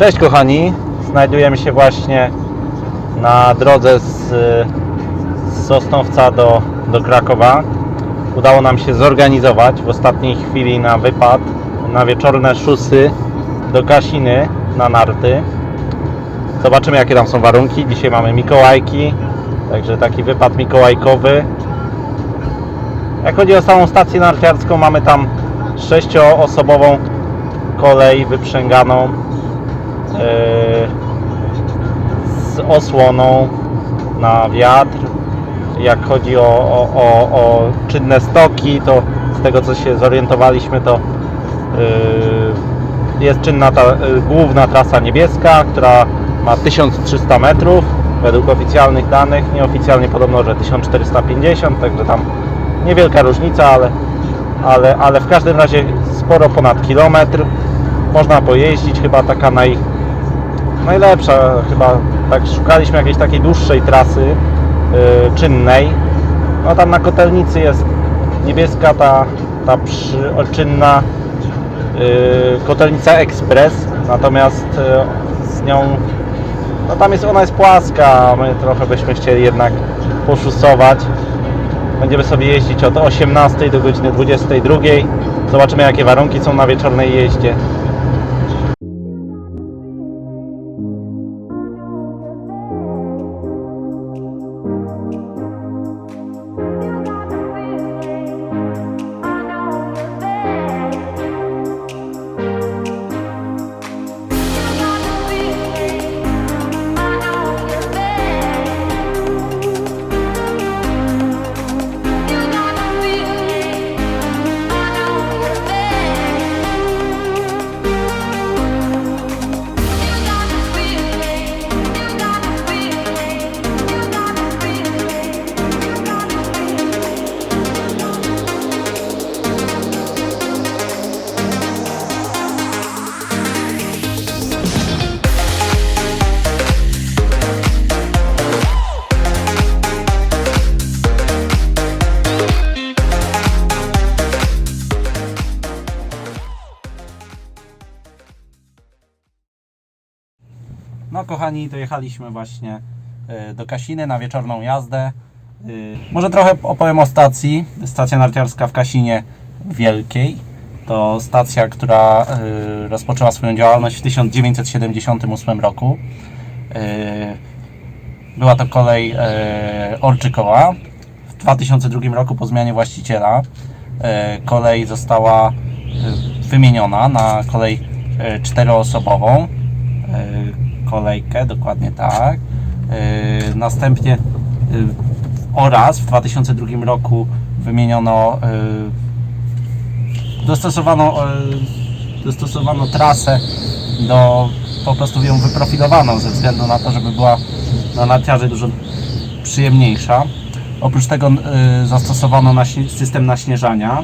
Cześć kochani, znajdujemy się właśnie na drodze z, z Sosnowca do, do Krakowa. Udało nam się zorganizować w ostatniej chwili na wypad na wieczorne szusy do Kasiny na narty. Zobaczymy jakie tam są warunki. Dzisiaj mamy Mikołajki, także taki wypad mikołajkowy. Jak chodzi o samą stację narciarską, mamy tam sześcioosobową kolej wyprzęganą z osłoną na wiatr. Jak chodzi o, o, o, o czynne stoki, to z tego co się zorientowaliśmy, to yy, jest czynna ta y, główna trasa niebieska, która ma 1300 metrów według oficjalnych danych. Nieoficjalnie podobno, że 1450, także tam niewielka różnica, ale, ale, ale w każdym razie sporo ponad kilometr. Można pojeździć, chyba taka naj, najlepsza, chyba tak szukaliśmy jakiejś takiej dłuższej trasy yy, czynnej. No tam na Kotelnicy jest niebieska ta, ta przy, czynna yy, Kotelnica Express, natomiast yy, z nią no tam jest ona jest płaska, my trochę byśmy chcieli jednak poszusować. Będziemy sobie jeździć od 18 do godziny 22. Zobaczymy jakie warunki są na wieczornej jeździe. No kochani, dojechaliśmy właśnie e, do Kasiny na wieczorną jazdę. E, Może trochę opowiem o stacji. Stacja narciarska w Kasinie Wielkiej. To stacja, która e, rozpoczęła swoją działalność w 1978 roku. Była to kolej Orczykowa. W 2002 roku po zmianie właściciela kolej została wymieniona na kolej czteroosobową kolejkę, dokładnie tak. E, Następnie e, oraz w 2002 roku wymieniono, e, dostosowano, dostosowano trasę do, po prostu ją wyprofilowano ze względu na to, żeby była na narciarze dużo przyjemniejsza. Oprócz tego zastosowano system naśnieżania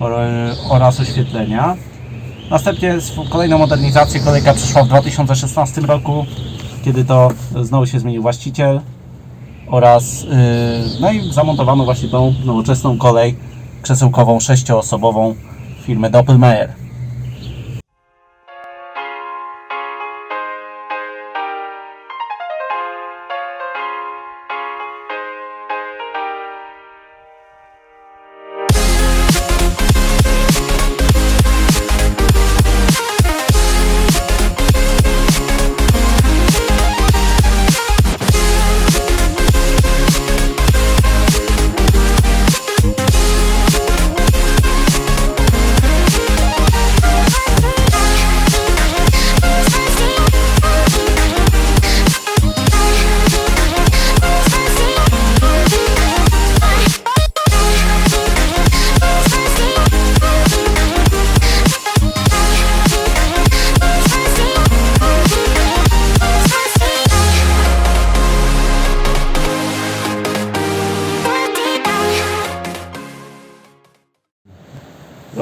or- oraz oświetlenia. Następnie kolejną modernizację kolejka przyszła w 2016 roku, kiedy to znowu się zmienił właściciel oraz yy, no i zamontowano właśnie tą nowoczesną kolej krzesełkową sześcioosobową firmy Doppelmayr.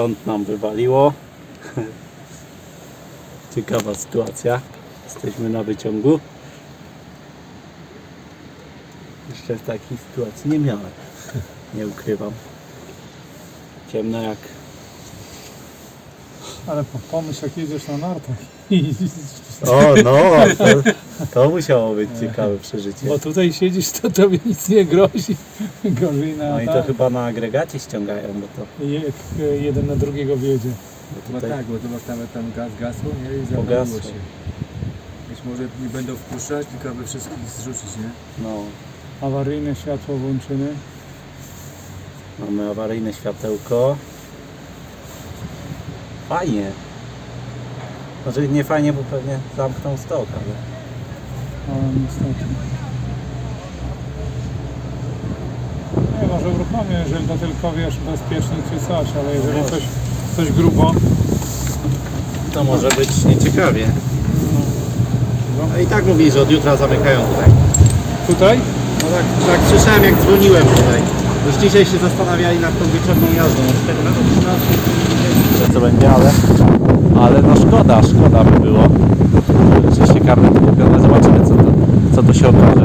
Prąd nam wywaliło. Ciekawa sytuacja. Jesteśmy na wyciągu. Jeszcze w takiej sytuacji nie miałem. Nie ukrywam. Ciemno jak Ale po- pomyśl jak jedziesz na nartach i O, no, to, to musiało być ciekawe przeżycie. Bo tutaj siedzisz, to tobie nic nie grozi. Gorzej na No i to tak, chyba na agregacie ściągają, bo to jak e, jeden na drugiego wjedzie. bo No tutaj... tak, bo to masz tam, tam gaz gasło, nie? I Pogasło. zapaliło się. Być może nie będą wpuszczać, tylko aby wszystkich zrzucić, nie? No, Awaryjne światło włączymy. mamy awaryjne światełko. Fajnie. Znaczy nie fajnie, bo pewnie zamkną stok, ale... Ale niestety. Nie, może uruchomię, jeżeli to tylko wiesz bezpiecznie czy coś, ale jeżeli coś, coś grubo, To może być nieciekawie. No i tak mówili, że od jutra zamykają tutaj. tutaj No tak, tak słyszałem jak dzwoniłem tutaj. Już dzisiaj się zastanawiali nad tą wieczorną jazdą. Od 4 do 13 co będzie, ale, ale no szkoda, szkoda by było. Karnet kupione, zobaczymy co to, co to się okaże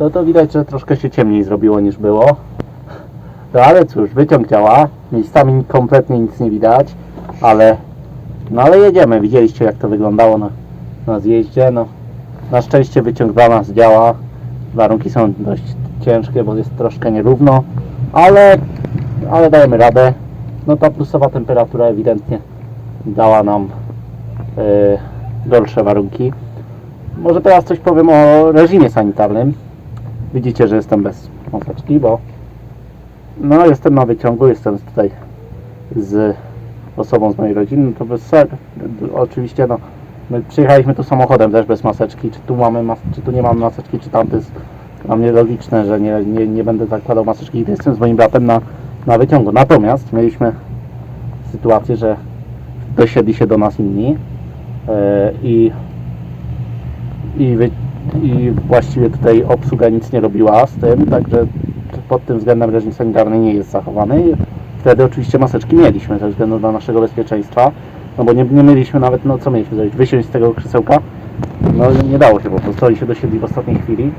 No to widać, że troszkę się ciemniej zrobiło niż było. No ale cóż, wyciąg działa. Miejscami kompletnie nic nie widać, ale no ale jedziemy. Widzieliście jak to wyglądało na, na zjeździe. No, na szczęście wyciąg dla nas działa. Warunki są dość ciężkie, bo jest troszkę nierówno, ale, ale dajemy radę. No ta plusowa temperatura ewidentnie dała nam yy, gorsze warunki. Może teraz coś powiem o reżimie sanitarnym. Widzicie, że jestem bez maseczki, bo no jestem na wyciągu, jestem tutaj z osobą z mojej rodziny, no to bez ser. Oczywiście no, my przyjechaliśmy tu samochodem też bez maseczki, czy tu mamy mas- czy tu nie mamy maseczki, czy tam to jest dla mnie logiczne, że nie, nie, nie będę zakładał maseczki, gdy jestem z moim bratem na, na wyciągu. Natomiast mieliśmy sytuację, że dosiedli się do nas inni yy, i i, i właściwie tutaj obsługa nic nie robiła z tym, także pod tym względem reżim sanitarny nie jest zachowany. Wtedy oczywiście maseczki mieliśmy ze względu na naszego bezpieczeństwa, no bo nie, nie mieliśmy nawet, no co mieliśmy zrobić, wysiąść z tego krzesełka, no nie dało się po prostu, oni się dosiedli w ostatniej chwili.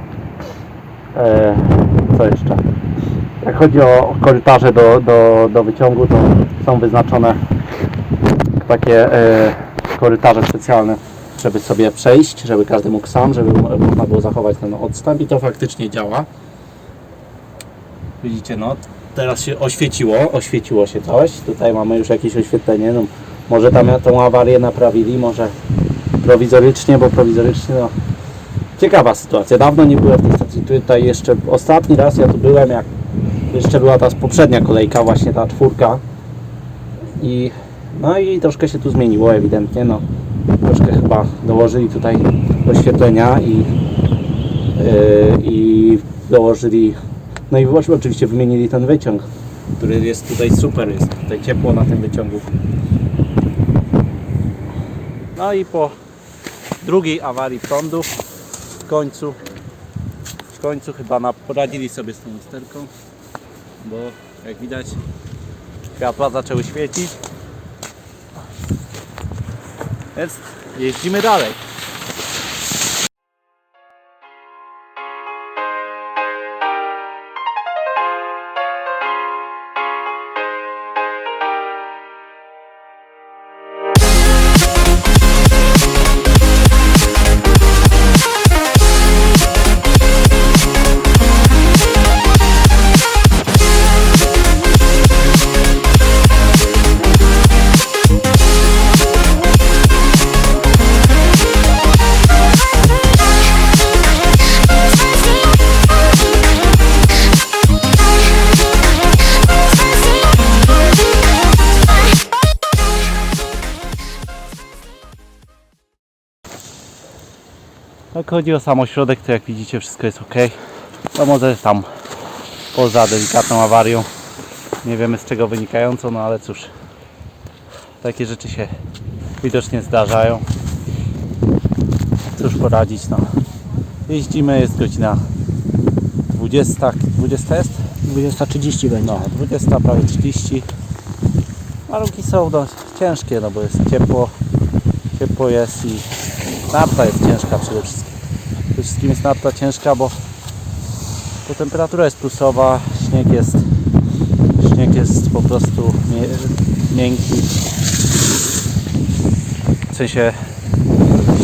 E, co jeszcze? Jak chodzi o korytarze do, do, do wyciągu, to są wyznaczone takie e, korytarze specjalne, żeby sobie przejść, żeby każdy mógł sam, żeby mo- można było zachować ten odstęp i to faktycznie działa. Widzicie, no teraz się oświeciło, oświeciło się coś. Tutaj mamy już jakieś oświetlenie. No, może tam tą awarię naprawili, może prowizorycznie, bo prowizorycznie no, ciekawa sytuacja. Dawno nie byłem w tej stacji. Tutaj jeszcze ostatni raz ja tu byłem, jak jeszcze była ta poprzednia kolejka, właśnie ta czwórka. I no i troszkę się tu zmieniło ewidentnie, no. Troszkę chyba dołożyli tutaj oświetlenia i, yy, i dołożyli, no i właśnie oczywiście wymienili ten wyciąg, który jest tutaj super, jest tutaj ciepło na tym wyciągu. No i po drugiej awarii prądu w końcu w końcu chyba poradzili sobie z tą usterką, bo jak widać światła zaczęły świecić. Więc jeździmy dalej. Jak chodzi o sam ośrodek, to jak widzicie wszystko jest ok. No może tam poza delikatną awarią. Nie wiemy z czego wynikająco, no ale cóż. Takie rzeczy się widocznie zdarzają. Cóż poradzić, no. Jeździmy, jest godzina 20, 20 jest? 20.30 będzie. No, 20, prawie 30. Warunki są dość ciężkie, no bo jest ciepło, ciepło jest i narta jest ciężka przede wszystkim. Przede wszystkim jest narta ciężka, bo, bo temperatura jest plusowa, śnieg jest, śnieg jest po prostu miękki. W sensie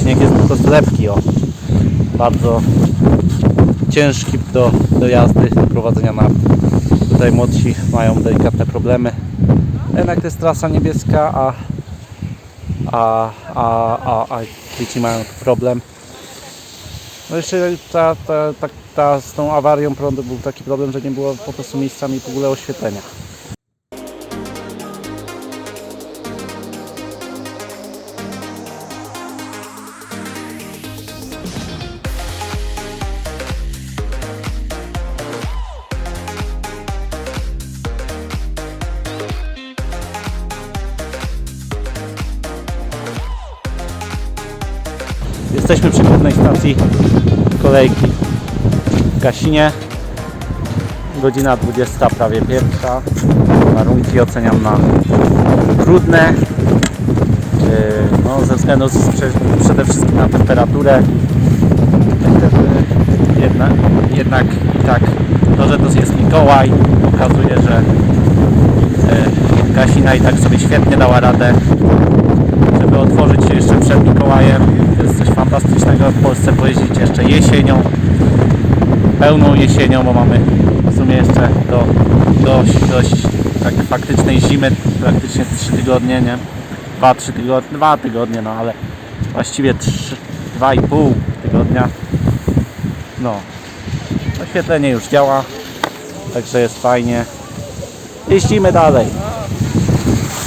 śnieg jest po prostu lepki, o. Bardzo ciężki do, do jazdy, do prowadzenia nart. Tutaj młodsi mają delikatne problemy. Jednak to jest trasa niebieska, a, a, a, a, a dzieci mają problem. No jeszcze ta, ta, ta, ta, z tą awarią prądu był taki problem, że nie było po prostu miejscami w ogóle oświetlenia. Jesteśmy przy głównej stacji kolejki w Gasinie. Godzina 20, prawie pierwsza. Warunki oceniam na trudne. Yy, No, ze względu przede wszystkim na temperaturę. Yy, Jednak, jednak i tak to, że to jest Mikołaj pokazuje, że yy, Gasina i tak sobie świetnie dała radę żeby otworzyć się jeszcze przed Mikołajem. Fantastycznego w Polsce pojeździć jeszcze jesienią, pełną jesienią, bo mamy w sumie jeszcze do dość, dość tak faktycznej zimy, praktycznie 3 tygodnie, nie? 2-3 tygodnie, 2 tygodnie, no ale właściwie 3, 2,5 tygodnia. No, oświetlenie już działa, także jest fajnie. Jeździmy dalej.